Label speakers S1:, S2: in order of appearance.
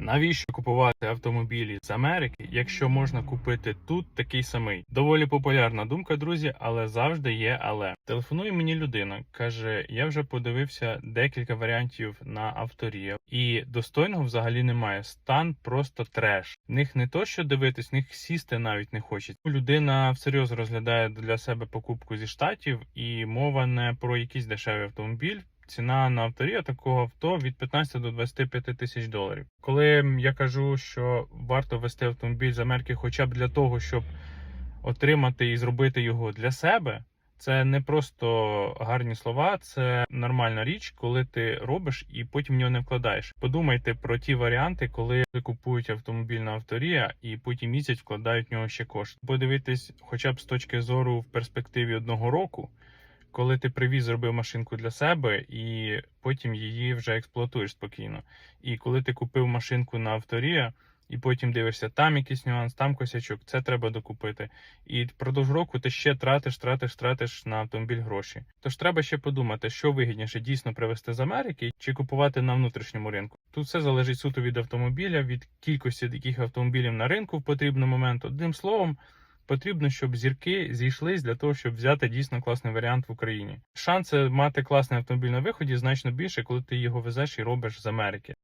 S1: Навіщо купувати автомобілі з Америки, якщо можна купити тут такий самий? Доволі популярна думка, друзі, але завжди є але. Телефонує мені людина, каже: я вже подивився декілька варіантів на авторія, і достойного взагалі немає. Стан просто треш. В них не то, що дивитись, в них сісти навіть не хочуть. Людина всерйоз розглядає для себе покупку зі штатів, і мова не про якийсь дешевий автомобіль. Ціна на авторія такого авто від 15 до 25 тисяч доларів. Коли я кажу, що варто вести автомобіль з Америки, хоча б для того, щоб отримати і зробити його для себе, це не просто гарні слова, це нормальна річ, коли ти робиш і потім в нього не вкладаєш. Подумайте про ті варіанти, коли купують автомобіль на авторія і потім місяць вкладають в нього ще кошти. Подивитись, хоча б з точки зору в перспективі одного року коли ти привіз, зробив машинку для себе і потім її вже експлуатуєш спокійно. І коли ти купив машинку на авторія, і потім дивишся, там якийсь нюанс, там косячок, це треба докупити. І впродовж року ти ще тратиш, тратиш, тратиш на автомобіль гроші. Тож треба ще подумати, що вигідніше дійсно привезти з Америки чи купувати на внутрішньому ринку. Тут все залежить суто від автомобіля, від кількості таких автомобілів на ринку в потрібний момент. Одним словом. Потрібно, щоб зірки зійшлись для того, щоб взяти дійсно класний варіант в Україні. Шанси мати класний автомобіль на виході значно більше, коли ти його везеш і робиш з Америки.